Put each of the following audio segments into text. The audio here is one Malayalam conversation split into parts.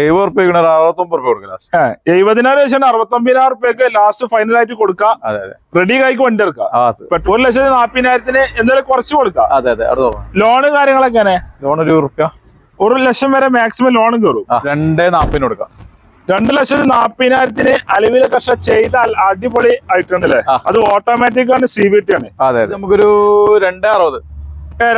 എഴുപത് റുപ്യ അറുപത്തൊമ്പത് റുപ്യ കൊടുക്കാം എഴുപതിനായിരം ലക്ഷം അറുപത്തൊമ്പതിനായിരം റുപ്യക്ക് ലാസ്റ്റ് ഫൈനൽ ആയിട്ട് കൊടുക്കാം. അതെ അതെ. റെഡി കായ്ക്ക് വണ്ടി എടുക്കാം. പെട്രോൾ ഒരു ലക്ഷത്തി നാപ്പതിനായിരത്തിന് എന്തായാലും കുറച്ച് കൊടുക്കാം. അതെ അതെ ലോണ് കാര്യങ്ങളൊക്കെ ലോൺ ഒരു റുപ്യ ഒരു ലക്ഷം വരെ മാക്സിമം ലോൺ കയറും രണ്ടേ നാപ്പതിന് കൊടുക്കാം. രണ്ട് ലക്ഷത്തി നാപ്പതിനായിരത്തിന് അലവില കർഷ ചെയ്താൽ അടിപൊളി ആയിട്ടുണ്ടല്ലേ. അത് ഓട്ടോമാറ്റിക് ആണ് സി ബി ടി ആണ്. അതെ നമുക്കൊരു രണ്ടേ അറുപത്.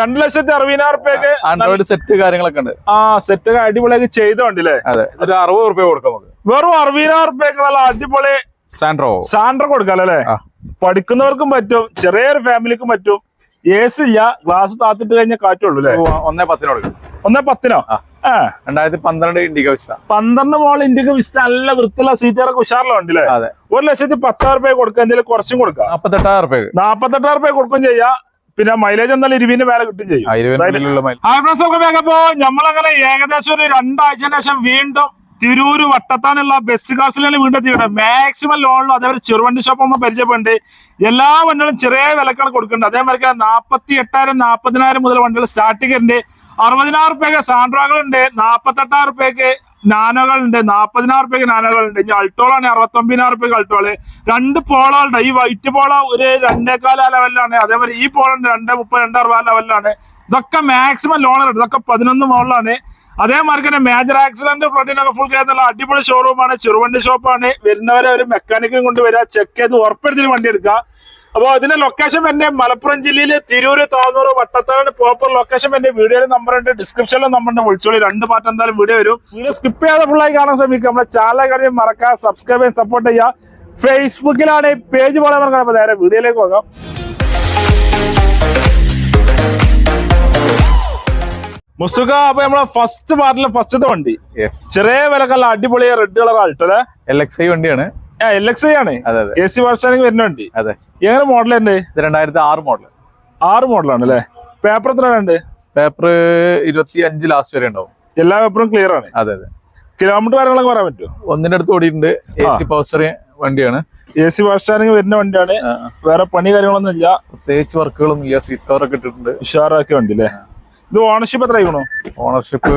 രണ്ട് ലക്ഷത്തി അറുപതിനായിരം റുപ്യക്ക് ആൻഡ്രോയിഡ് സെറ്റ് കാര്യങ്ങളൊക്കെ ഉണ്ട്. ആ സെറ്റ് അടിപൊളിയൊക്കെ ചെയ്തോണ്ടല്ലേ? ഒരു അറുപത് റുപ്യ കൊടുക്കാം നമുക്ക്. വെറും അറുപതിനായിരം റുപ്യക്ക് നല്ല അടിപൊളി സാൻഡ്രോ സാൻഡ്രോ കൊടുക്കാം അല്ലേ? പഠിക്കുന്നവർക്കും പറ്റും ചെറിയൊരു ഫാമിലിക്കും പറ്റും. എ സി ഇല്ല ഗ്ലാസ് താത്തിട്ട് കഴിഞ്ഞാൽ കാറ്റുള്ളൂ അല്ലേ? ഒന്നേ പത്തിനോ കൊടുക്കാം ഒന്നേ പത്തിനോ? രണ്ടായിരത്തി പന്ത്രണ്ട് ഇൻഡിക വിസ്ത പന്ത്രണ്ട് മോൾ ഇന്ത്യയ്ക്ക് വിസ്റ്റ് നല്ല വൃത്തിയുള്ള സീറ്റുകളൊക്കെ ഉഷാറിലോ ഉണ്ടല്ലേ ഒരു ലക്ഷത്തി പത്തായിരം രൂപ കൊടുക്കുക എന്തെങ്കിലും കുറച്ചും കൊടുക്കാം. നാപ്പത്തെട്ടായിരം രൂപ നാപ്പത്തെട്ടായിരം രൂപ കൊടുക്കുകയും ചെയ്യാം. പിന്നെ മൈലേജ് എന്തായാലും ഇരുപതിന്റെ മേലെ കിട്ടും ചെയ്യും. ഞമ്മളങ്ങനെ നമ്മളങ്ങനെ ഏകദേശം ഒരു രണ്ടാഴ്ചന് ശേഷം വീണ്ടും തിരൂര് വട്ടത്താനുള്ള ബസ് കാർസിലാണ് വീണ്ടും എത്തിയിട്ടുണ്ട്. മാക്സിമം ലോണിലും അതേപോലെ ചെറുവണ്ടി ഷോപ്പ് നമ്മൾ പരിചയപ്പെടുന്നുണ്ട് എല്ലാ വണ്ടികളും ചെറിയ വിലക്കാണ് കൊടുക്കുന്നുണ്ട്. അതേപോലെ നാൽപ്പത്തി എട്ടായിരം നാൽപ്പതിനായിരം മുതൽ വണ്ടികൾ സ്റ്റാർട്ടിങ് ഉണ്ട്. അറുപതിനായിരം റുപ്യക്ക് ഉണ്ട് നാൽപ്പത്തെട്ടായിരം റുപ്യക്ക് നാനോകളുണ്ട്. നാപ്പതിനായിരം റുപ്യക്ക് നാനകളുണ്ട്. ഇനി അൾട്ടോളാണ്. അറുപത്തൊമ്പതിനായിരം റുപ്യക്ക് അൾട്ടോൾ. രണ്ട് പോളുണ്ട് ഈ വൈറ്റ് പോള ഒരു രണ്ടേക്കാല ലെവലിലാണ് അതേപോലെ ഈ പോളുണ്ട്. രണ്ട് മുപ്പത് രണ്ട് അറുപത് ലെവലിലാണ് ഇതൊക്കെ മാക്സിമം ലോണർ ഇതൊക്കെ പതിനൊന്ന് മുകളിലാണ് അതേമാതിരി തന്നെ മേജർ ആക്സിഡന്റ് ഫ്രണ്ടിനൊക്കെ ഫുൾ കേരള അടിപൊളി ഷോറൂമാണ് ചെറുവണ്ടി ഷോപ്പാണ് വരുന്നവരെ ഒരു മെക്കാനിക്കും കൊണ്ടുവരിക ചെക്ക് ചെയ്ത് ഉറപ്പെടുത്തി വണ്ടി എടുക്കുക അപ്പോൾ ഇതിന്റെ ലൊക്കേഷൻ തന്നെ മലപ്പുറം ജില്ലയിൽ തിരൂര് താന്നൂറ് വട്ടത്താഴ് പ്രോപ്പർ ലൊക്കേഷൻ എന്റെ വീഡിയോയിൽ നമ്പർ ഉണ്ട്. ഡിസ്ക്രിപ്ഷനിലും നമ്പർ ഉണ്ട്. വിളിച്ചോളി. രണ്ട് പാർട്ട് എന്തായാലും വീഡിയോ വരും. വീഡിയോ സ്കിപ്പ് ചെയ്യാതെ ഫുള്ളായി കാണാൻ ശ്രമിക്കുക. നമ്മുടെ ചാനൽ കാര്യം മറക്കുക സബ്സ്ക്രൈബ് ചെയ്യാൻ സപ്പോർട്ട് ചെയ്യുക. ഫേസ്ബുക്കിലാണ് പേജ് പോലെ നേരെ വീഡിയോയിലേക്ക് പോകാം. മുസ്തുക അപ്പൊ നമ്മളെ ഫസ്റ്റ് പാർട്ടിലെ ഫസ്റ്റത്തെ വണ്ടി. ചെറിയ വിലക്കല്ല അടിപൊളി റെഡ് കളർ ആൾട്ടോ അല്ലെ? എൽ എക്സ് ഐ വണ്ടിയാണ്. എൽ എക്സ് ഐ ആണ്. എ സി വർഷാണെങ്കിൽ വരുന്ന വണ്ടി. അതെ. എങ്ങനെ മോഡൽ ഉണ്ട്? രണ്ടായിരത്തി ആറ് മോഡൽ ആറ് മോഡലാണ് അല്ലെ? പേപ്പർ എത്ര ഉണ്ട് പേപ്പർ ഇരുപത്തി അഞ്ച് ലാസ്റ്റ് വരെ ഉണ്ടാവും. എല്ലാ പേപ്പറും ക്ലിയർ ആണ്. അതെ അതെ. കിലോമീറ്റർ കാര്യങ്ങളൊക്കെ പറയാൻ പറ്റുമോ ഒന്നിന്റെ അടുത്ത് ഓടിയിട്ടുണ്ട്. എ സി പവർ വണ്ടിയാണ്. എ സി വർഷാണെങ്കിൽ വരുന്ന വണ്ടിയാണ്. വേറെ പണി കാര്യങ്ങളൊന്നും ഇല്ല. പ്രത്യേകിച്ച് വർക്കുകളൊന്നും ഇല്ല. സീറ്റ് കവർ ഒക്കെ ഇട്ടിട്ടുണ്ട്. ഉഷാറാക്കിയ വണ്ടി അല്ലേ? ഇത് ഓണർഷിപ്പ് എത്ര ആയിക്കണോ ഓണർഷിപ്പ്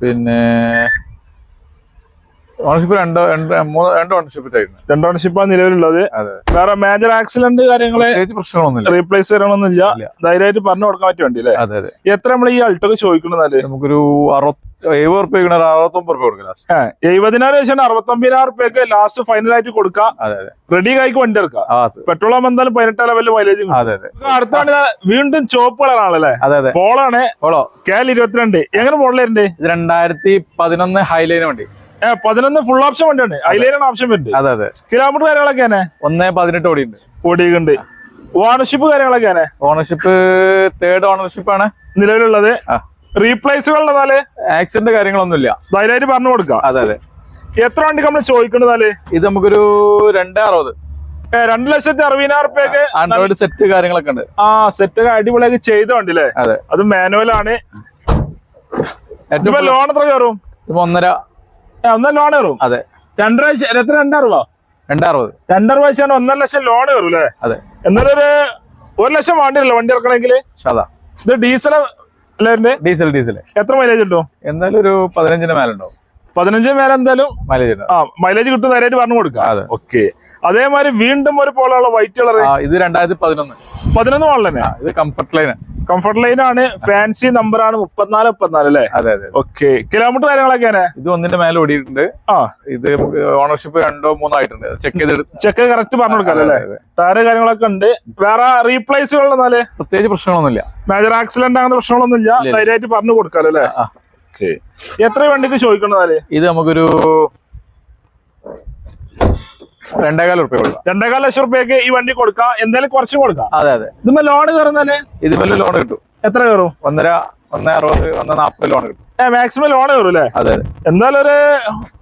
പിന്നെ ഓണർഷിപ്പ് രണ്ടോ രണ്ട് ഓണർഷിപ്പ് രണ്ട് ഓണർഷിപ്പാണ് നിലവിലുള്ളത്. വേറെ മേജർ ആക്സിഡന്റ് കാര്യങ്ങളെ പ്രശ്നങ്ങളൊന്നും പ്രശ്നങ്ങളൊന്നുമില്ല. റീപ്ലേസ് ഇല്ല. ധൈര്യമായിട്ട് പറഞ്ഞു കൊടുക്കാൻ പറ്റിയ വണ്ടി അല്ലേ എത്ര നമ്മൾ ഈ അൾട്ടൊക്കെ ചോദിക്കണെന്നാൽ നമുക്കൊരു അറുപത്തി എഴുപത് റുപ്യ അറുപത്തൊമ്പത് റുപ്യ കൊടുക്കാം ലാസ്റ്റ് എഴുപതിനായിരം ലക്ഷം അറുപത്തൊമ്പതിനായിരം റുപ്യക്ക് ലാസ്റ്റ് ഫൈനൽ ആയിട്ട് കൊടുക്കാം റെഡി കായ്ക്ക് വണ്ടി എടുക്കാം. പെട്രോൾ ആകുമ്പോൾ എന്തായാലും പതിനെട്ട് ലെവലിൽ മൈലേജ് അടുത്ത വണ്ടി വീണ്ടും ചോപ്പ് കളറാണല്ലേ അതെ അതെ. പോളാണ്. ഓളോ കേൽ ഇരുപത്തിരണ്ട്. എങ്ങനെ വരുന്നുണ്ട്? ഇത് രണ്ടായിരത്തി പതിനൊന്ന് ഹൈലൈൻ വണ്ടി. പതിനൊന്ന് ഫുൾ ഓപ്ഷൻ വണ്ടിയാണ്. ഹൈലൈൻ ഓപ്ഷൻ വരുന്നത് അതെ അതെ. കിലോമീറ്റർ കാര്യങ്ങളൊക്കെ തന്നെ ഒന്ന് പതിനെട്ട് ഓടിയുണ്ട് ഓടിയുണ്ട് ഓണർഷിപ്പ് കാര്യങ്ങളൊക്കെ ഓണർഷിപ്പ് തേർഡ് ഓണർഷിപ്പ് ആണ്. നിലവിലുള്ളത്. ആ. നാല്? ആക്സിഡന്റ് കാര്യങ്ങളൊന്നുമില്ല. ധൈര്യമായിട്ട് പറഞ്ഞു കൊടുക്കാം. അതെ അതെ. എത്ര വണ്ടി നമ്മൾ ചോദിക്കണ്ടെന്നാൽ ഇത് നമുക്കൊരു രണ്ടേ അറുപത് രണ്ടു ലക്ഷത്തി അറുപതിനായിരം റുപ്യക്ക് ആൻഡ്രോയിഡ് സെറ്റ് കാര്യങ്ങളൊക്കെ ഉണ്ട്. ആ സെറ്റ് അടിപൊളിയൊക്കെ ചെയ്ത വണ്ടില്ലേ അതെ. അത് മാനുവൽ ആണ്. ലോൺ എത്ര കയറും? ഒന്നര. ഒന്നര ലോൺ കയറും? അതെ. രണ്ടര എത്ര രണ്ടറുപോ രണ്ട് അറുപത് രണ്ടര വയസ്സാണ് ഒന്നര ലക്ഷം ലോൺ കയറും അല്ലേ അതെ. എന്നാലും ഒരു ലക്ഷം വേണ്ടിയല്ലോ വണ്ടി ഇറക്കണമെങ്കിൽ ഇത് ഡീസൽ അല്ലേ? Diesel diesel. എത്ര മൈലേജ് കിട്ടും? എന്തായാലും ഒരു പതിനഞ്ചിന് മേലുണ്ടാവും. പതിനഞ്ച് മേലെ എന്തായാലും മൈലേജ് ആ മൈലേജ് കിട്ടും നേരായിട്ട് പറഞ്ഞു കൊടുക്കാം. ഓക്കെ അതേമാതിരി വീണ്ടും ഒരു പോലെയുള്ള വൈറ്റ് കളർ ആ ഇത് രണ്ടായിരത്തി പതിനൊന്ന്. പതിനൊന്ന് മോഡൽ തന്നെ. ഇത് കംഫർട്ട് ലൈൻ കംഫർട്ട് ലൈൻ ആണ്. ഫാൻസി നമ്പർ ആണ് മുപ്പത്തിനാല് മുപ്പത്തിനാല് അല്ലേ? അതെ അതെ ഓക്കെ കിലോമീറ്റർ കാര്യങ്ങളൊക്കെയാണ് ഇത് ഒന്നിന്റെ മേലെ ഓടിയിട്ടുണ്ട്. ആ. ഇത് ഓണർഷിപ്പ് രണ്ടോ മൂന്നോ ആയിട്ടുണ്ട്. ചെക്ക് ചെയ്ത് ചെക്ക് കറക്റ്റ് പറഞ്ഞു കൊടുക്കാം അല്ലേ? അതെ. കാര്യങ്ങളൊക്കെ ഉണ്ട്. വേറെ റീപ്ലേസുകൾ എന്നാൽ പ്രത്യേകിച്ച് പ്രശ്നങ്ങളൊന്നുമില്ല. മേജർ ആക്സിഡന്റ് ആകുന്ന പ്രശ്നങ്ങളൊന്നും ഇല്ല ഇല്ല. ധൈര്യമായിട്ട് പറഞ്ഞു കൊടുക്കാം അല്ലേ? ഓക്കെ എത്ര വണ്ടിക്ക് ചോദിക്കണതാൽ? ഇത് നമുക്കൊരു രണ്ടേകാൽ റുപ്യ കൊടുക്കാം. രണ്ടേകാല ലക്ഷം റുപ്യക്ക് ഈ വണ്ടി കൊടുക്കാം. എന്തായാലും കുറച്ച് കൊടുക്കാം. അതെ അതെ. ഇതുമ്പോ ലോൺ കയറുന്നാൽ ഇത് ലോൺ കിട്ടും. എത്ര കയറും? ഒന്നര ഒന്ന് അറുപത് ഒന്ന് നാൽപ്പത് ലോൺ കിട്ടും. മാക്സിമം ലോൺ കയറും അല്ലേ? അതെ എന്തായാലും ഒരു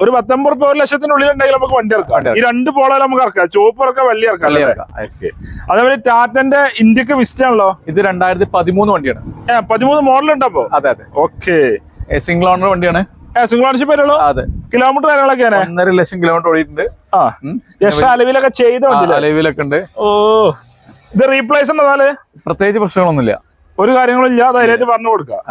ഒരു പത്തൊമ്പത് റുപ്യ ഒരു ലക്ഷത്തിനുള്ളിൽ ഉണ്ടെങ്കിൽ നമുക്ക് വണ്ടി ഇറക്കാം. ഈ രണ്ട് പോളാലും നമുക്ക് ഇറക്കാം. ചുവപ്പ് ഇറക്കാം വലിയ ഇറക്കാം അതേപോലെ ടാറ്റന്റെ ഇന്ത്യയ്ക്ക് വിസ്റ്റ് ആണല്ലോ ഇത് രണ്ടായിരത്തി പതിമൂന്ന് വണ്ടിയാണ്. ഏ പതിമൂന്ന് മോഡൽ ഉണ്ടപ്പോ അതെ അതെ. ഓക്കെ സിംഗിൾ ഓണർ വണ്ടിയാണ്. സിംഗിൾ ഓണർഷിപ്പ് വരുള്ളൂ? അതെ. കിലോമീറ്റർ കാര്യങ്ങളൊക്കെയാണ് ഒന്നര ലക്ഷം കിലോമീറ്റർ ഓടിയിട്ടുണ്ട്. ആ. യക്ഷ അലവിലൊക്കെ ചെയ്ത അലവിലൊക്കെ ഉണ്ട്. ഓ. ഇത് റീപ്ലേസ് ഉണ്ടെന്നാൽ പ്രത്യേകിച്ച് പ്രശ്നങ്ങളൊന്നുമില്ല. ഒരു കാര്യങ്ങളും ഇല്ല. ധൈര്യമായിട്ട് പറഞ്ഞു കൊടുക്കാം.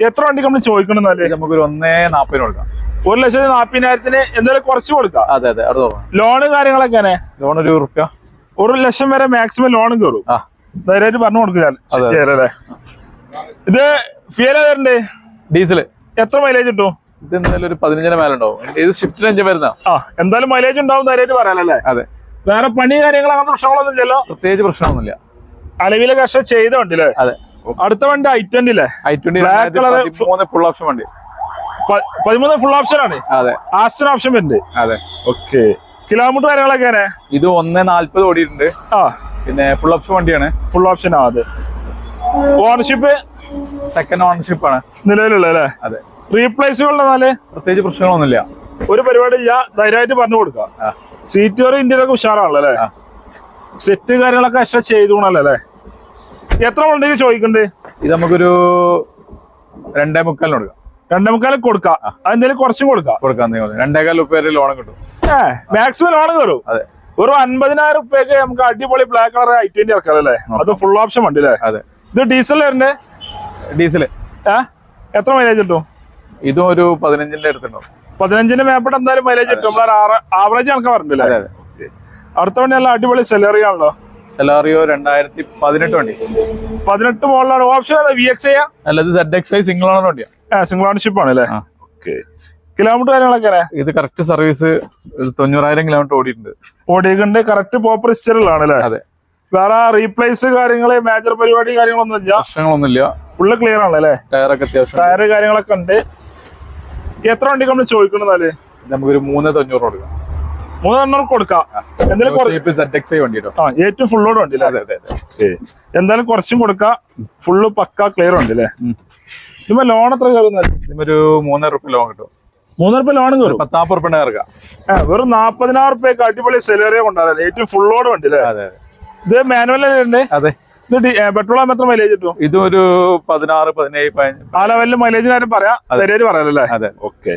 എത്ര വണ്ടി നമ്മൾ ചോദിക്കണമെന്നാൽ നമുക്ക് നമുക്കൊരു ഒന്നേ നാപ്പതിന് കൊടുക്കാം. ഒരു ലക്ഷത്തി നാപ്പതിനായിരത്തിന് എന്തായാലും കുറച്ച് കൊടുക്കാം. അതെ അതെ. അടുത്ത ലോണ് കാര്യങ്ങളൊക്കെ ലോൺ ഒരു റുപ്യ ഒരു ലക്ഷം വരെ മാക്സിമം ലോൺ കയറും ധൈര്യമായിട്ട് പറഞ്ഞു കൊടുക്കുക ഇത് ഫിയല വരണ്ടേ? ഡീസൽ എത്ര മൈലേജ് കിട്ടും? ഇത് എന്തായാലും ഒരു പതിനഞ്ചിന് മേലുണ്ടാവും. ഏത് ഷിഫ്റ്റിന് അഞ്ച് വരുന്ന ആ എന്തായാലും മൈലേജ് ഉണ്ടാവും ധൈര്യമായിട്ട് പറയാനല്ലേ അതെ. വേറെ പണി കാര്യങ്ങൾ അങ്ങനത്തെ പ്രശ്നങ്ങളൊന്നും ഇല്ലല്ലോ? പ്രത്യേകിച്ച് പ്രശ്നമൊന്നുമില്ല അലവിലെ കഷ ചെയ്ത വണ്ടില്ലേ അതെ. അടുത്ത വണ്ടി ഐ ട്വന്റി അല്ലേ? ഐ ട്വന്റി ഫുൾ ഓപ്ഷൻ വണ്ടി. പതിമൂന്ന് ഫുൾ ഓപ്ഷൻ ആണ്? അതെ. ആസ്റ്റൻ ഓപ്ഷൻ വരുന്നുണ്ട്. അതെ. ഓക്കെ കിലോമീറ്റർ കാര്യങ്ങളൊക്കെ ഇത് ഒന്നേ നാല്പത് ഓടിയിട്ടുണ്ട്. ആ. പിന്നെ ഫുൾ ഓപ്ഷൻ വണ്ടിയാണ്. ഫുൾ ഓപ്ഷൻ ആ അതെ. ഓണർഷിപ്പ് സെക്കൻഡ് ഓണർഷിപ്പ് ആണ്. നിലവിലുള്ള അല്ലേ? അതെ. റീപ്ലേസുകളുടെ പ്രത്യേകിച്ച് പ്രശ്നങ്ങളൊന്നുമില്ല. ഒരു പരിപാടി ഇല്ല ധൈര്യമായിട്ട് പറഞ്ഞു കൊടുക്കാം സീറ്റ് വരെ ഇന്ത്യയിലൊക്കെ ഉഷാറാണല്ലോ അല്ലേ? സെറ്റ് കാര്യങ്ങളൊക്കെ എക്സ്ട്രാ ചെയ്തോണല്ലോ അല്ലേ? എത്ര ഉണ്ടെങ്കിൽ ചോദിക്കണ്ടേ ഇത് നമുക്കൊരു രണ്ടേ മുക്കാലിന് കൊടുക്കാം. രണ്ടേ മുക്കാലും കൊടുക്കാം അതെന്തെങ്കിലും കുറച്ചും കൊടുക്കാം കൊടുക്കാം. രണ്ടേകാൽ രൂപ വരെ ലോൺ കിട്ടും. ഏഹ് മാക്സിമം ലോൺ കയറും. അതെ. ഒരു അൻപതിനായിരം റുപ്യക്ക് നമുക്ക് അടിപൊളി ബ്ലാക്ക് കളർ ഐ ട്വന്റി ഇറക്കാം അല്ലേ? അത് ഫുൾ ഓപ്ഷൻ വണ്ടി അല്ലേ? അതെ. ഇത് ഡീസൽ വരണ്ടേ ഡീസൽ ഏഹ് എത്ര മൈലേജ് കിട്ടും? ഇതും ഒരു പതിനഞ്ചിന്റെ അടുത്തുണ്ടാവും. പതിനഞ്ചിന്റെ മേപ്പെട്ട് എന്തായാലും മൈലേജ് കിട്ടും ആവറേജ് കണക്ക് പറഞ്ഞില്ലേ അടുത്ത വണ്ടി നല്ല അടിപൊളി സെലറി ആണല്ലോ. സെലാറിയോ രണ്ടായിരത്തി പതിനെട്ട് വണ്ടി. പതിനെട്ട് മോളിലാണ് ഓപ്ഷൻ വി എക്സ് അല്ലത് Z X I single owner വണ്ടിയാ. സിംഗിൾ ഓണർഷിപ്പ് ആണ് അല്ലേ? ഓക്കെ. കിലോമീറ്റർ കാര്യങ്ങളൊക്കെ ഇത് കറക്റ്റ് സർവീസ് തൊണ്ണൂറായിരം കിലോമീറ്റർ ഓടിയിട്ടുണ്ട്. ഓടിയിട്ടുണ്ട്. കറക്റ്റ് പോപ്പർ ഹിസ്റ്ററിലാണ് അല്ലേ? അതെ. വേറെ റീപ്ലേസ് കാര്യങ്ങൾ മേജർ പരിപാടി കാര്യങ്ങളൊന്നും ഇല്ല. പ്രശ്നങ്ങളൊന്നുമില്ല. ഫുള്ള് ക്ലിയർ ആണല്ലേ? ടയർ ഒക്കെ അത്യാവശ്യം ടയർ കാര്യങ്ങളൊക്കെ ഉണ്ട്. എത്ര വണ്ടി നമ്മൾ ചോദിക്കണമെന്നാൽ നമുക്കൊരു മൂന്ന് തൊണ്ണൂറ് കൊടുക്കാം. മൂന്നെണ്ണം കൊടുക്കാം. എന്തായാലും വണ്ടി ഏറ്റവും ഫുള്ളോട് വണ്ടി എന്തായാലും കുറച്ചും കൊടുക്കാം. ഫുള്ള് പക്ക ക്ലിയർ ഉണ്ട് അല്ലേ. ഇപ്പൊ ലോൺ എത്ര കയറുന്നത് ഒരു മൂന്നര റുപ്യ ലോൺ കിട്ടും. മൂന്നര രൂപ ലോൺ കയറും? പത്താപ്പ് റുപ്യ ഇറക്കാം വെറും നാപ്പതിനായിരം റുപ്യക്ക് അടിപൊളി സെലറിയ കൊണ്ടുവരാം ഏറ്റവും ഫുള്ളോട് വണ്ടി അല്ലേ? അതെ അതെ. ഇത് മാനുവൽ അല്ലേ അതെ. ഇത് പെട്രോൾ ആകുമ്പോൾ എത്ര മൈലേജ് കിട്ടും? ഇതും ഒരു പതിനാറ് പതിനേഴ് ആ ലെവലിൽ മൈലേജ് കാര്യം പറയാം ശരിയായിട്ട് പറയാലല്ലേ? അതെ. ഓക്കെ.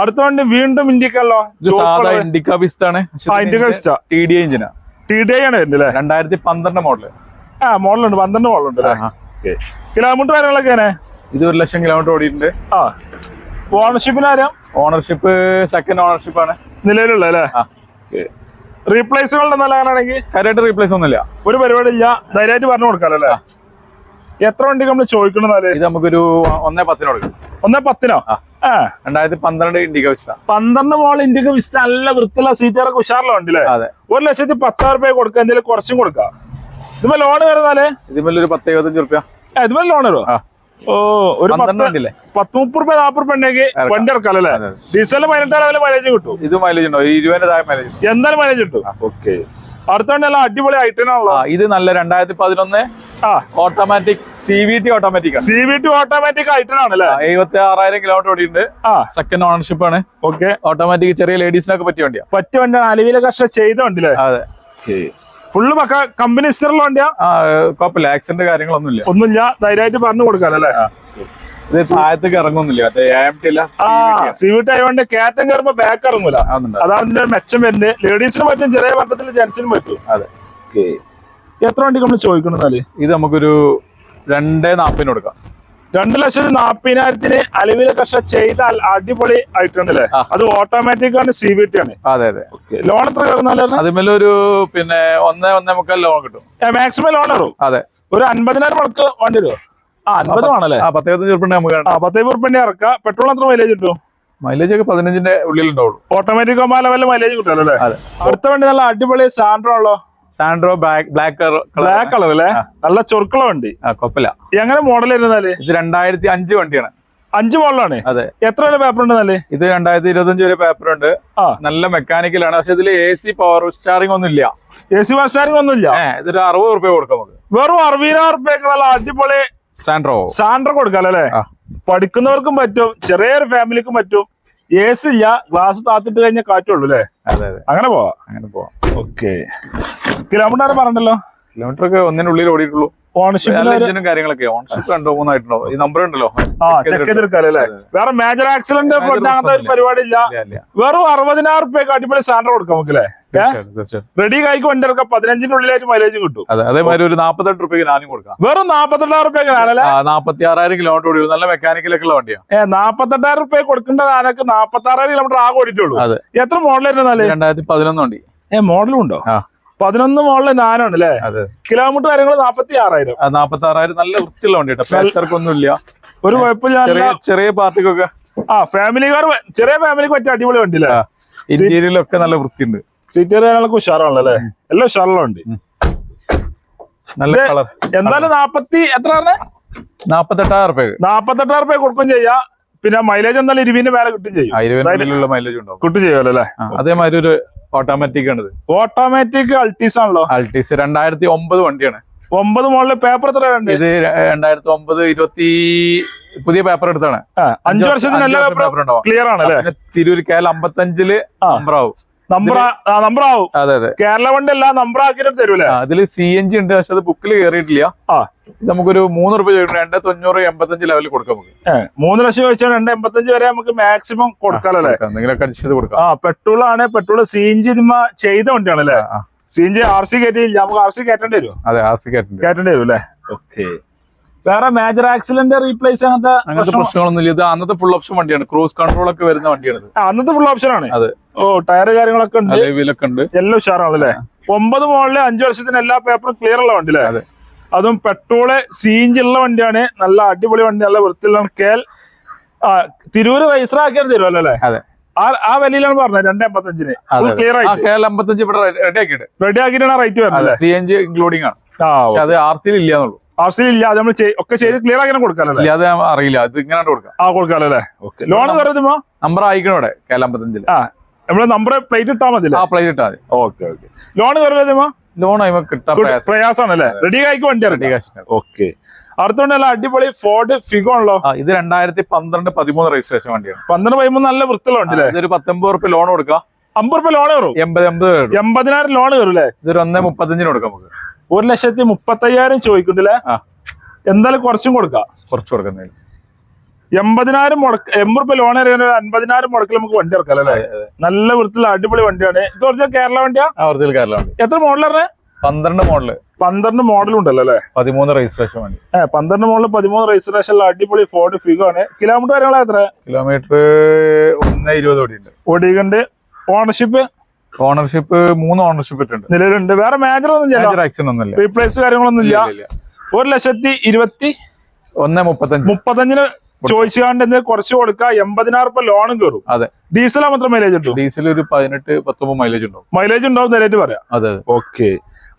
അടുത്ത വണ്ടി വീണ്ടും ഇൻഡിക്കല്ലോ ഇത് സാധാ ഇൻഡിക്ക ആണ്. ആ, Indica Vista. ടി ഡി എഞ്ചിനാ ടി ഡി ആണ് വരുന്നത് അല്ലേ? രണ്ടായിരത്തി പന്ത്രണ്ട് മോഡൽ ആ മോഡലുണ്ട് പന്ത്രണ്ട് മോഡലുണ്ട് കിലോമീറ്റർ കാര്യങ്ങളൊക്കെ ഇത് ഒരു ലക്ഷം കിലോമീറ്റർ ഓടിയിട്ടുണ്ട്. ആ. ഓണർഷിപ്പിന് ആരാ? ഓണർഷിപ്പ് സെക്കൻഡ് ഓണർഷിപ്പ് ആണ്. നിലവിലുള്ള അല്ലേ? റീപ്ലേസുകളുടെ നല്ലതാണെങ്കിൽ കാര്യമായിട്ട് റീപ്ലേസ് ഒന്നുമില്ല. ഒരു പരിപാടി ഇല്ല. ധൈര്യമായിട്ട് പറഞ്ഞു കൊടുക്കാല്ലേ എത്ര വണ്ടി നമ്മൾ ചോദിക്കണമെന്നാൽ ഇത് നമുക്കൊരു ഒന്നേ പത്തിന് കൊടുക്കാം ഒന്നേ പത്തിനോ? രണ്ടായിരത്തി പന്ത്രണ്ട് ഇൻഡിക്ക വിസ്റ്റ. പന്ത്രണ്ട് മോൾ ഇന്ത്യയ്ക്ക് വിസ്റ്റ നല്ല വൃത്തിയുള്ള സീറ്റുകളൊക്കെ ഉഷാറിലുള്ള വണ്ടില്ലേ അതെ. ഒരു ലക്ഷത്തി പത്തായിരം രൂപ കൊടുക്കുക എന്തെങ്കിലും കുറച്ചും കൊടുക്കാം ഇതുമ്പോ ലോൺ വരുന്നാലേ ഇതിപ്പോ ഒരു പത്ത് എഴുപത്തഞ്ച് റുപ്യ ഇതുമ്പോ ലോൺ വരുമോ ഓ ഒരു പന്ത്രണ്ട് പത്ത് വണ്ടിയില്ലേ? പത്ത് മുപ്പത് റുപ്യ നാപ്പത് റുപ്യ ഉണ്ടെങ്കിൽ വണ്ടി ഇറക്കാം അല്ലേ അതെ. അതെ ഡീസൽ പതിനെട്ടാം ലെവലിൽ മൈലേജ് കിട്ടും. ഇത് മൈലേജ് ഉണ്ടോ? ഇരുപതിന്റെ താഴെ മൈലേജ് എന്തായാലും മൈലേജ് കിട്ടും. ഓക്കെ അടുത്ത വണ്ടി നല്ല അടിപൊളി ഇത് നല്ല രണ്ടായിരത്തി പതിനൊന്ന് automatic C V T automatic C V T automatic ആണല്ലേ? എഴുപത്തി ആറായിരം കിലോമീറ്റർ ഓടിയിട്ടുണ്ട്. ആ. സെക്കൻഡ് ഓണർഷിപ്പ് ആണ്. ഓക്കെ ഓട്ടോമാറ്റിക് ചെറിയ ലേഡീസിനൊക്കെ പറ്റിയ വണ്ടിയാണ് പറ്റിയ വണ്ടിയാണ്. അലവിലെ കഷ്ട ചെയ്ത വണ്ടില്ലേ അതെ. ഫുള്ള് പക്ക കമ്പനി ഹിസ്റ്ററിലുള്ള വണ്ടിയാ? കുഴപ്പമില്ല ആക്സിഡന്റ് കാര്യങ്ങളൊന്നുമില്ല. ഒന്നുമില്ല. ധൈര്യമായിട്ട് പറഞ്ഞു കൊടുക്കാനല്ലേ. ഇത് താഴത്തേക്ക് ഇറങ്ങുന്നില്ല. മറ്റേ അല്ല ആ സി വി ടി ആയതുകൊണ്ട് കയറ്റം കയറുമ്പോ ബാക്ക് ഇറങ്ങൂല. അതാണ് മെച്ചം വരുന്നത്. ലേഡീസിന് പറ്റും ചെറിയ വട്ടത്തിൽ ജെന്റ്സിനും പറ്റും. അതെ. എത്ര വണ്ടി നമ്മൾ ചോദിക്കണമെന്നാൽ ഇത് നമുക്കൊരു രണ്ടേ നാപ്പിന് കൊടുക്കാം. രണ്ട് ലക്ഷത്തി നാപ്പതിനായിരത്തിന് അലവിലെ കഷ്ടം ചെയ്താൽ അടിപൊളി ആയിട്ടുണ്ട് അല്ലേ അത് ഓട്ടോമാറ്റിക് ആണ് സി ബി ടി ആണ്. അതെ അതെ. ലോൺ എത്ര കയറുന്നാലും അതിന്മേൽ ഒരു പിന്നെ ഒന്നേ ഒന്നേ മുക്കാൽ ലോൺ കിട്ടും. മാക്സിമം ലോൺ കയറും അതെ. ഒരു അൻപതിനായിരം മുടക്ക് വണ്ടി വരും. ആ അൻപത് വേണല്ലേ? ആ പത്തേപത്തഞ്ച് ഉറുപ്പിക നമുക്ക് ആ പത്തേപത് ഉറുപ്പിന്റെ ഇറക്കാം. പെട്രോൾ എത്ര മൈലേജ് കിട്ടും? മൈലേജ് ഒക്കെ പതിനഞ്ചിന്റെ ഉള്ളിലുണ്ടാവുള്ളൂ. ഓട്ടോമാറ്റിക് ആകുമ്പോൾ ലെവലിൽ മൈലേജ് കിട്ടുമല്ലോ അല്ലേ? അടുത്ത വണ്ടി നല്ല അടിപൊളി സാൻഡ്രോ ഉള്ളോ Santro black black colour black colour അല്ലേ? നല്ല ചൊറുക്കള വണ്ടി. ആ കുഴപ്പമില്ല എങ്ങനെ മോഡൽ ഇരുന്നാൽ ഇത് രണ്ടായിരത്തി അഞ്ച് വണ്ടിയാണ്. അഞ്ച് മോഡലാണ് അതെ. എത്ര വരെ പേപ്പർ ഉണ്ട് നല്ല ഇത് രണ്ടായിരത്തി ഇരുപത്തഞ്ച് വരെ പേപ്പർ ഉണ്ട്. ആ. നല്ല മെക്കാനിക്കലാണ് പക്ഷെ ഇതിൽ എ സി പവർ സ്റ്റാറിംഗ് ഒന്നും ഇല്ല എ സി പവർ സ്റ്റാറിംഗ് ഒന്നും ഇല്ല ഇതൊരു അറുപത് റുപ്യ കൊടുക്കാം നമുക്ക്. വെറും അറുപതിനായിരം റുപ്യക്ക് നല്ല അടിപൊളി സാൻഡ്രോ. സാൻഡ്രോ കൊടുക്കാം അല്ലേ? പഠിക്കുന്നവർക്കും പറ്റും ചെറിയൊരു ഫാമിലിക്കും പറ്റും. എ സി ഇല്ല ഗ്ലാസ് താത്തിട്ട് കഴിഞ്ഞാൽ കാറ്റുള്ളൂ അല്ലേ? അതെ അതെ. അങ്ങനെ പോവാ. അങ്ങനെ പോവാം. ഓക്കെ. കിലോമീറ്റർ പറഞ്ഞല്ലോ. കിലോമീറ്റർ ഒക്കെ ഒന്നിനുള്ളിൽ ഓടിയിട്ടുള്ളൂ. ഓണർഷിപ്പിന് കാര്യങ്ങളൊക്കെ. ഓൺഷിപ്പ് രണ്ടോ മൂന്നായിട്ടുണ്ടോ ഈ നമ്പർ ഉണ്ടല്ലോ. ആ ചെക്ക് ചെയ്തെടുക്കാലോ അല്ലേ? വേറെ മേജർ ആക്സിഡന്റ് അങ്ങനത്തെ ഒരു പരിപാടി ഇല്ല. വെറും അറുപതിനായിരം റുപ്യക്ക് അടിപൊളി സ്റ്റാൻഡർ കൊടുക്കാം നമുക്ക് അല്ലേ തീർച്ചയായിട്ടും തീർച്ചയായിട്ടും. റെഡി കായ്ക്ക് വണ്ടി പതിനഞ്ചിന്റെ ഉള്ളിലായിട്ട് മൈലേജ് കിട്ടും. അതെ അതേമാതിരി ഒരു നാപ്പത്തെട്ട് റുപ്യക്ക് ഞാനും കൊടുക്കാം. വെറും നാപ്പത്തെട്ടായിരം റുപ്യ ആണല്ലേ നാപ്പത്തി ആറായിരം കിലോമീറ്റർ ഓടി നല്ല മെക്കാനിക്കലൊക്കെ ഉള്ള വണ്ടിയാണ് ഏ നാപ്പത്തെട്ടായിരം റുപ്യ കൊടുക്കേണ്ട ആനക്ക് നാപ്പത്തി ആറായിരം കിലോമീറ്റർ ആകെ ഓടിയിട്ടുള്ളൂ. എത്ര മോഡലായിരുന്നു രണ്ടായിരത്തി പതിനൊന്ന് വണ്ടി. ഏ മോഡലും ഉണ്ടോ. പതിനൊന്ന് മോഡൽ നാനാണ് അല്ലേ? കിലോമീറ്റർ കാര്യങ്ങൾ നാപ്പത്തി ആറായിരം നാപ്പത്തി ആറായിരം നല്ല വൃത്തിയുള്ള വണ്ടി കേട്ടോ ഇല്ല ഒരു കുഴപ്പമില്ല ചെറിയ പാർട്ടിക്കൊക്കെ. ആ ഫാമിലിക്കാർ ചെറിയ ഫാമിലിക്ക് പറ്റിയ അടിപൊളി വണ്ടി അല്ലേ. ഇന്റീരിയലൊക്കെ നല്ല വൃത്തിയുണ്ട്. സീറ്റ് കാര്യങ്ങളൊക്കെ ഉഷാറാണല്ലോ അല്ലേ? എല്ലാം ഉഷാറുള്ള വണ്ടി. നല്ല കളർ. എന്തായാലും നാപ്പത്തി എത്ര നാപ്പത്തെട്ടായിരം റുപ്യ നാപ്പത്തെട്ടായിരം റുപ്യ കൊടുക്കും ചെയ്യാം. പിന്നെ മൈലേജ് എന്നാലും ഇരുപതിന്റെ മേലെ കിട്ടും ചെയ്യും. മൈലേജ് ഉണ്ടാവും. കിട്ടും ചെയ്യുമല്ലോ അല്ലേ? അതേമാതിരി ഒരു ഓട്ടോമാറ്റിക് ആണ് ഓട്ടോമാറ്റിക് അൾട്ടീസ് ആണല്ലോ? അൾട്ടീസ് രണ്ടായിരത്തി ഒമ്പത് വണ്ടിയാണ്. ഒമ്പത് മോളിൽ പേപ്പർ എത്ര ഇത് രണ്ടായിരത്തി ഒമ്പത് ഇരുപത്തി പുതിയ പേപ്പർ എടുത്താണ്. അഞ്ചു വർഷത്തിന് എല്ലാ പേപ്പർ ഉണ്ടാവും. ക്ലിയർ ആണ് തിരൂർ കേരള അമ്പത്തഞ്ചിൽ ആ. നമ്പറാവും അതെ അതെ. കേരള വണ്ടി എല്ലാം നമ്പർ ആക്കിയിട്ട് തരൂലേ? അതിൽ അതിൽ സി എൻ ജി ഉണ്ട് പക്ഷെ അത് ബുക്കിൽ കയറിയിട്ടില്ല ആ. നമുക്കൊരു മൂന്ന് റുപ്യ ചോദിക്കണം രണ്ട് തൊണ്ണൂറ് എൺപത്തഞ്ച് ലെവലിൽ കൊടുക്കാം നമുക്ക്. മൂന്ന് ലക്ഷം ചോദിച്ചാൽ രണ്ട് എൺപത്തഞ്ച് വരെ നമുക്ക് മാക്സിമം കൊടുക്കാല്ലേ എന്തെങ്കിലും. എന്തെങ്കിലുമൊക്കെ അടിച്ചത് കൊടുക്കാം. ആ പെട്രോൾ ആണ് പെട്രോൾ സി എൻ ജി ഇതിമ്മ ചെയ്ത വണ്ടിയാണല്ലേ. C N G R C കയറ്റിയില്ല നമുക്ക് ആർ സി കയറ്റേണ്ടി വരുമോ അതെ ആർ സി കയറ്റേണ്ടി വരും. അല്ലേ ഓക്കെ വേറെ മേജർ ആക്സിഡന്റ് റീപ്ലേസ് അങ്ങനത്തെ അങ്ങനത്തെ പ്രശ്നം- പ്രശ്നങ്ങളൊന്നും ഇല്ല ഇത് അന്നത്തെ ഫുൾ ഓപ്ഷൻ വണ്ടിയാണ്. ക്രൂസ് കൺട്രോൾ ഒക്കെ വരുന്ന വണ്ടിയാണ് അന്നത്തെ ഫുൾ ഓപ്ഷൻ ആണ്. അതെ. ഓ ടയർ കാര്യങ്ങളൊക്കെ ഉണ്ട്. അലേവിലൊക്കെ ഉണ്ട്. എല്ലാം ഉഷാറാണ് അല്ലേ ഒമ്പത് മോളിൽ അഞ്ചു വർഷത്തിന് എല്ലാ പേപ്പറും ക്ലിയർ ഉള്ള വണ്ടി അല്ലേ അതെ. അതും പെട്രോൾ സീഞ്ച് ഉള്ള വണ്ടിയാണ്. നല്ല അടിപൊളി വണ്ടി നല്ല വൃത്തിയുള്ള കേൽ. തിരൂര് രജിസ്റ്റർ ആക്കിയാണ് തരുമല്ലോ അല്ലേ? അതെ. ആ വിലയിലാണ് പറഞ്ഞത് രണ്ട് എൺപത്തഞ്ചിന് അതെ, ക്ലിയർ ആയിട്ട്. ഇവിടെ റെഡി ആക്കിയിട്ട് റെഡി ആക്കിയിട്ടാണ് റേറ്റ് വരുന്നത് സി എൻ ജി ഇൻക്ലൂഡിംഗ് ആണ്. അത് ആർ സിയിൽ ഇല്ലാന്നുള്ളൂ. ആർ ഇല്ലാതെ നമ്മൾ ഒക്കെ ചെയ്ത് ക്ലിയർ ആക്കി കൊടുക്കാനല്ലേ ഇല്ലാതെ അറിയില്ല. അത് ഇങ്ങനെ കൊടുക്കാം. ആ കൊടുക്കാനല്ലേ ഓക്കെ. ലോൺ പറയുമ്പോ നമ്പർ ആയിക്കണോ ഇവിടെ? കേരള ആ നമ്മുടെ നമ്പർ പ്ലേറ്റ് ഇട്ടാ മതി ആ പ്ലേറ്റ് ഇട്ടാ മതി. Okay okay. ലോൺ പറയുമ്പോ ലോൺ കിട്ടാൻ പ്രയാസം. അല്ലേ റെഡി ആയിക്ക് വണ്ടി റെഡി കാശ് ഓക്കെ. അടുത്തോണ്ട് നല്ല അടിപൊളി ഫോർഡ് ഫിഗോ ആണല്ലോ. ഇത് രണ്ടായിരത്തി പന്ത്രണ്ട് പതിമൂന്ന് രജിസ്ട്രേഷൻ വണ്ടിയാണ്. പന്ത്രണ്ട് പതിമൂന്ന് നല്ല വൃത്തിയുള്ള വണ്ടി അല്ലേ ഇതൊരു പത്തൊമ്പത് റുപ്യ ലോൺ കൊടുക്കാം. അമ്പത് റുപ്യ ലോൺ കയറും? എൺപത് എൺപത്. എൺപതിനായിരം ലോൺ കയറും അല്ലേ? ഇതൊരു ഒന്നേ മുപ്പത്തഞ്ചിന് കൊടുക്കാം നമുക്ക്. ഒരു ലക്ഷത്തി മുപ്പത്തയ്യായിരം ചോദിക്കുന്നില്ലേ? എന്തായാലും കുറച്ചും കൊടുക്കാം. കുറച്ച് കൊടുക്കുന്നേ എൺപതിനായിരം മുടക്ക് എൺപത് രൂപ ലോൺ അറിയാൻ ഒരു അൻപതിനായിരം മുടക്കിൽ നമുക്ക് വണ്ടി ഇറക്കാം അല്ലേ? നല്ല വൃത്തിയിൽ അടിപൊളി വണ്ടിയാണ്. ഇത് കുറച്ച് കേരള വണ്ടിയാ? ഒറിജിനൽ കേരള വണ്ടി. എത്ര മോഡൽ പറഞ്ഞേ പന്ത്രണ്ട് മോഡൽ പന്ത്രണ്ട് മോഡൽ ഉണ്ടല്ലോ അല്ലേ? പതിമൂന്ന് രജിസ്ട്രേഷൻ വണ്ടി. ഏഹ് പന്ത്രണ്ട് മോഡൽ പതിമൂന്ന് രജിസ്ട്രേഷൻ അടിപൊളി ഫോർഡ് ഫിഗോ ആണ്. കിലോമീറ്റർ കാര്യങ്ങളാ എത്ര കിലോമീറ്റർ ഒന്ന് ഇരുപത് ഓടിയുണ്ട് ഓടിക്കണ്ട് ഓണർഷിപ്പ് ഓണർഷിപ്പ് മൂന്ന് ഓണർഷിപ്പ് ഇട്ടുണ്ട് നിലവിലുണ്ട്. വേറെ മേജർ ഒന്നും ആക്സിഡന്റ് ഒന്നുമില്ല റീപ്ലേസ് കാര്യങ്ങളൊന്നും ഇല്ല. ഒരു ലക്ഷത്തി ഇരുപത്തി ഒന്ന് മുപ്പത്തഞ്ച്. മുപ്പത്തഞ്ചിന് ചോദിച്ചുകൊണ്ട് എന്തെങ്കിലും കുറച്ച് കൊടുക്കുക. എൺപതിനായിരം രൂപ ലോണും കയറും. അതെ. ഡീസൽ മാത്രം മൈലേജ് ഉണ്ടോ? ഡീസൽ ഒരു പതിനെട്ട് പത്തൊമ്പത് മൈലേജ് ഉണ്ടാവും. മൈലേജ് ഉണ്ടാവും നേരിട്ട് പറയാം. അതെ ഓക്കെ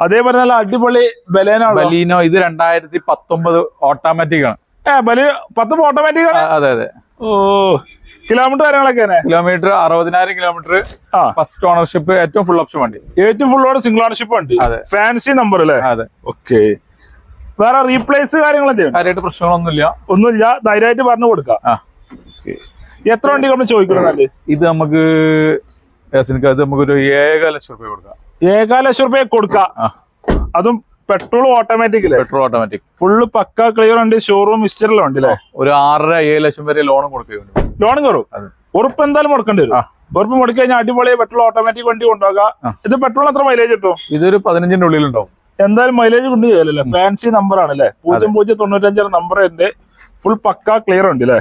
അതേപോലെ നല്ല അടിപൊളി ബലേനോ ബലീനോ ഇത് രണ്ടായിരത്തി പത്തൊമ്പത് ഓട്ടോമാറ്റിക് ആണ്. ഏ ബലി പത്തൊമ്പത് ഓട്ടോമാറ്റിക് ആണ്? അതെ അതെ. ഓ. കിലോമീറ്റർ കാര്യങ്ങളൊക്കെ തന്നെ? കിലോമീറ്റർ അറുപതിനായിരം കിലോമീറ്റർ ഫസ്റ്റ് ഓണർഷിപ്പ് ഏറ്റവും ഫുൾ ഓപ്ഷൻ വണ്ടി. ഏറ്റവും ഫുൾ ഓണർ സിംഗിൾ ഓണർഷിപ്പ് ഉണ്ട് അതെ. ഫാൻസി നമ്പർ അല്ലേ? അതെ. ഓക്കെ വേറെ റീപ്ലേസ് കാര്യങ്ങൾ എന്തെങ്കിലും കാര്യമായിട്ട് പ്രശ്നങ്ങളൊന്നുമില്ല. ഒന്നുമില്ല. ധൈര്യമായിട്ട് പറഞ്ഞു കൊടുക്കാം. എത്ര വണ്ടി നമ്മൾ ചോദിക്കുന്നത് ഇത് നമുക്ക് അത് നമുക്കൊരു ഏക ലക്ഷം റുപ്യ കൊടുക്കാം. ഏകാലക്ഷം റുപ്യ കൊടുക്കാം. അതും പെട്രോൾ ഓട്ടോമാറ്റിക് അല്ലേ പെട്രോൾ ഓട്ടോമാറ്റിക് ഫുള്ള് പക്ക ക്ലിയർ ഉണ്ട് ഷോറൂം മിസ്റ്ററിലും ഉണ്ട് അല്ലേ ഒരു ആറര ഏഴ് ലക്ഷം വരെ ലോൺ കൊടുക്കുന്നുണ്ട് ലോൺ കയറും. ഉറപ്പ് എന്തായാലും മുടക്കേണ്ടി വരും. ഉറപ്പ് മുടക്കി കഴിഞ്ഞാൽ അടിപൊളി പെട്രോൾ ഓട്ടോമാറ്റിക് വണ്ടി കൊണ്ടുപോകാം. ഇത് പെട്രോൾ എത്ര മൈലേജ് കിട്ടും? ഇതൊരു പതിനഞ്ചിന്റെ ഉള്ളിലുണ്ടാവും. എന്തായാലും മൈലേജ് കൊണ്ട് ചെയ്യലല്ലേ? ഫാൻസി നമ്പർ ആണല്ലേ പൂജ്യം പൂജ്യം തൊണ്ണൂറ്റഞ്ചാറ് നമ്പർ ഉണ്ട്. ഫുൾ പക്ക ക്ലിയർ ഉണ്ട് അല്ലേ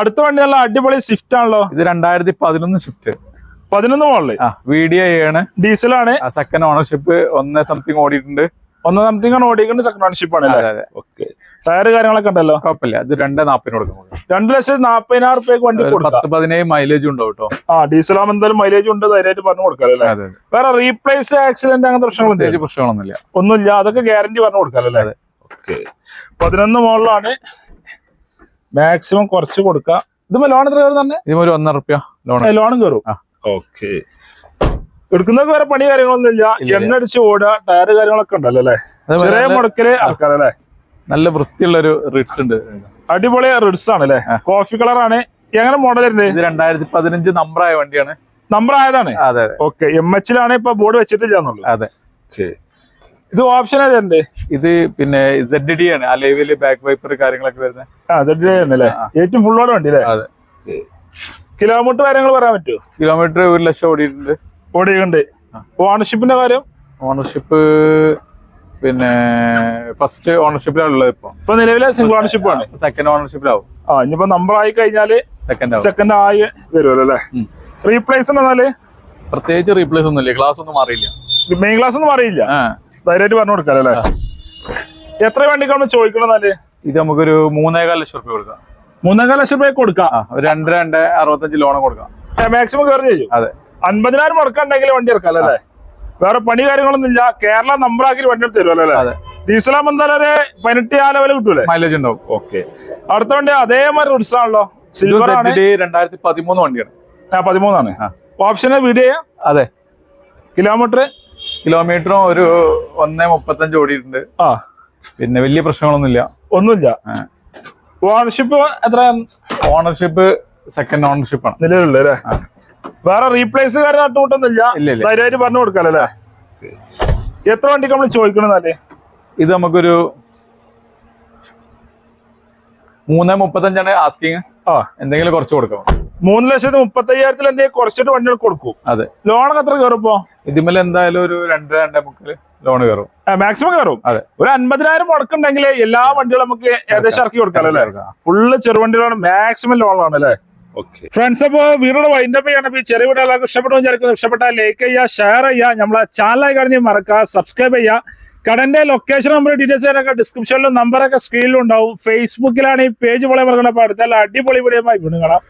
അടുത്ത വണ്ടി നല്ല അടിപൊളി സ്വിഫ്റ്റ് ആണല്ലോ? ഇത് രണ്ടായിരത്തി പതിനൊന്ന് സ്വിഫ്റ്റ് പതിനൊന്ന് മോളിൽ ആ വീഡിയോ ആണ്. ഡീസലാണ് സെക്കൻഡ് ഓണർഷിപ്പ് ഒന്ന് സംതിങ് ഓടിയിട്ടുണ്ട്. ഒന്നാം സംതിങ് ആണ് ഓടിക്കുന്നത് സെക്കൻഡ് ഓൺഷിപ്പ് ആണ് ഓക്കെ ടയർ കാര്യങ്ങളൊക്കെ ഉണ്ടല്ലോ? കുഴപ്പമില്ല. ഇത് രണ്ടേ നാപ്പതിന് കൊടുക്കും നമുക്ക്. രണ്ട് ലക്ഷത്തി നാപ്പതിനായിരം റുപ്യക്ക് വണ്ടി പത്ത് പതിനേഴ് മൈലേജ് ഉണ്ടോ കേട്ടോ? ആ ഡീസൽ ആകുമ്പോൾ എന്തായാലും മൈലേജ് ഉണ്ട് ധൈര്യമായിട്ട് പറഞ്ഞു കൊടുക്കാമല്ലേ വേറെ റീപ്ലേസ് ആക്സിഡന്റ് അങ്ങനത്തെ പ്രശ്നങ്ങൾ പ്രശ്നങ്ങളൊന്നുമില്ല. ഒന്നുമില്ല. അതൊക്കെ ഗ്യാരണ്ടി പറഞ്ഞു കൊടുക്കാം അല്ലേ? അതെ. ഓക്കെ പതിനൊന്ന് മോളിലാണ് മാക്സിമം കുറച്ച് കൊടുക്കാം. ഇതുമ്പോ ലോൺ എത്ര കയറും തന്നെ ഇതിന് ഒരു ഒന്നര റുപ്യ ലോൺ ലോണും കയറും. ഓക്കെ എടുക്കുന്നതൊക്കെ വേറെ പണി കാര്യങ്ങളൊന്നും ഇല്ല. എണ്ണടിച്ച് എണ്ണ അടിച്ച് ഓടുക ടയർ കാര്യങ്ങളൊക്കെ ഉണ്ടല്ലോ അല്ലേ? ചെറിയ മുടക്കിൽ ആൾക്കാരല്ലേ നല്ല വൃത്തിയുള്ള ഒരു റിഡ്സ് ഉണ്ട്. അടിപൊളി റിഡ്സ് ആണ് അല്ലേ? കോഫി കളർ ആണ്. എങ്ങനെ മോഡൽ ഇത് രണ്ടായിരത്തി പതിനഞ്ച് നമ്പറായ വണ്ടിയാണ്. നമ്പർ ആയതാണ്? അതെ ഓക്കെ എം എച്ചിലാണ് ഇപ്പൊ ബോർഡ് വെച്ചിട്ടില്ല അതെ. ഇത് ഓപ്ഷൻ ഏതാണ്ട് ഇത് പിന്നെ സെഡ് ഡി ആണ് അലേവിൽ ബാക്ക് വൈപ്പർ കാര്യങ്ങളൊക്കെ വരുന്നത് ഏറ്റവും ഫുൾ ഫുള്ളോട് വണ്ടി അല്ലേ? കിലോമീറ്റർ കാര്യങ്ങൾ പറയാൻ പറ്റുമോ കിലോമീറ്റർ ഒരു ലക്ഷം ഓടിയിട്ടുണ്ട്. ഓടിയുണ്ട് ഓണർഷിപ്പിന്റെ കാര്യം? ഓണർഷിപ്പ് പിന്നെ ഫസ്റ്റ് ഓണർഷിപ്പിലാണുള്ളത് ഇപ്പൊ. ഇപ്പൊ നിലവിലെ സിംഗിൾ ഓണർഷിപ്പ് ആണ്. സെക്കൻഡ് ഓണർഷിപ്പിലാവും ആ ഇനിയിപ്പോ നമ്പർ ആയി കഴിഞ്ഞാൽ സെക്കൻഡ് സെക്കൻഡ് ആയി വരുമല്ലോ അല്ലേ റീപ്ലേസ് എന്നാൽ പ്രത്യേകിച്ച് റീപ്ലേസ് ഒന്നും ഒന്നുമില്ല. ക്ലാസ് ഒന്നും മാറിയില്ല. മെയിൻ ക്ലാസ് ഒന്നും മാറിയില്ല. ധൈര്യമായിട്ട് പറഞ്ഞു കൊടുക്കാം അല്ലേ? എത്ര വണ്ടിക്കാണ് ചോദിക്കണമെന്നാൽ ഇത് നമുക്കൊരു മൂന്നേകാൽ ലക്ഷം റുപ്യ കൊടുക്കാം. മൂന്നേകാൽ ലക്ഷം രൂപ കൊടുക്കാം. ഒരു രണ്ട് രണ്ട് അറുപത്തഞ്ച് ലോൺ കൊടുക്കാം. മാക്സിമം കയറി ചെയ്യും അതെ. അൻപതിനായിരം മുടക്കുണ്ടെങ്കിൽ വണ്ടി ഇറക്കാം അല്ലേ? വേറെ പണി കാര്യങ്ങളൊന്നും ഇല്ല. കേരള നമ്പർ ആക്കി വണ്ടി എടുത്ത് തരുമല്ലോ അല്ലേ? ഡീസലാകുമ്പോ എന്തായാലും ഒരു പതിനെട്ട് ആ ലെവൽ കിട്ടൂലേ? മൈലേജ് ഉണ്ടാവും. ഓക്കെ. അടുത്ത വണ്ടി അതേമാതിരി റിഡ്സ് ആണല്ലോ സിൽവർ ആണ്. രണ്ടായിരത്തി പതിമൂന്ന് വണ്ടിയാണ്. ആ, പതിമൂന്നാണ്. ഓപ്ഷനെ വീഡിയോ ചെയ്യാം. അതെ. കിലോമീറ്റർ കിലോമീറ്ററും ഒരു ഒന്നേ മുപ്പത്തഞ്ച് ഓടിയിട്ടുണ്ട്. ആ. പിന്നെ വലിയ പ്രശ്നങ്ങളൊന്നുമില്ല. ഒന്നുമില്ല. ഓണർഷിപ്പ് എത്ര? ഓണർഷിപ്പ് സെക്കൻഡ് ഓണർഷിപ്പ് ആണ്. നിലവിലുള്ളത് അല്ലേ. വേറെ റീപ്ലേസ് കാര്യം അട്ടുമുട്ടൊന്നുമില്ല ഇല്ല. ധൈര്യമായിട്ട് പറഞ്ഞു കൊടുക്കാലോ അല്ലേ എത്ര വണ്ടിക്ക് നമ്മൾ ചോദിക്കണമെന്നല്ലേ ഇത് നമുക്കൊരു മൂന്ന് മുപ്പത്തഞ്ചാണ് ആസ്കിങ് ആ. എന്തെങ്കിലും കുറച്ച് കൊടുക്കാം. മൂന്ന് ലക്ഷത്തി മുപ്പത്തി അയ്യായിരത്തിൽ എന്തെങ്കിലും കുറച്ചിട്ട് വണ്ടികൾ കൊടുക്കും. അതെ. ലോണൊക്കെ എത്ര കയറുമ്പോ ഇതിമേൽ എന്തായാലും ഒരു രണ്ട് രണ്ടേ മുക്കാൽ ലോൺ കയറും. മാക്സിമം കയറും? അതെ. ഒരു അൻപതിനായിരം മുടക്കുണ്ടെങ്കിൽ എല്ലാ വണ്ടികളും നമുക്ക് ഏകദേശം ഇറക്കി കൊടുക്കാം. അല്ലേ. ഫുള്ള് ചെറുവണ്ടികളാണ് മാക്സിമം ലോണാണ് അല്ലേ? ഓക്കെ ഫ്രണ്ട്സ് അപ്പോൾ വീടുടെ വൈൻഡപ്പ് ചെയ്യണം. ഈ ചെറിയ വീട് എല്ലാവർക്കും ഇഷ്ടപ്പെട്ടു വിചാരിക്കുന്നു. ഇഷ്ടപ്പെട്ടാൽ ലൈക്ക് ചെയ്യുക ഷെയർ ചെയ്യുക നമ്മളെ ചാനലായി കഴിഞ്ഞ് മറക്കുക സബ്സ്ക്രൈബ് ചെയ്യുക. കടന്റെ ലൊക്കേഷൻ നമ്പർ ഡീറ്റെയിൽസ് ഒക്കെ ഡിസ്ക്രിപ്ഷനിലും നമ്പറൊക്കെ സ്ക്രീനിലും ഉണ്ടാവും. ഫേസ്ബുക്കിലാണ് ഈ പേജ് പോലെ മറക്കണം അപ്പോൾ അടുത്തല്ല അടിപൊളി വീഡിയോ വീണ്ടും കാണാം.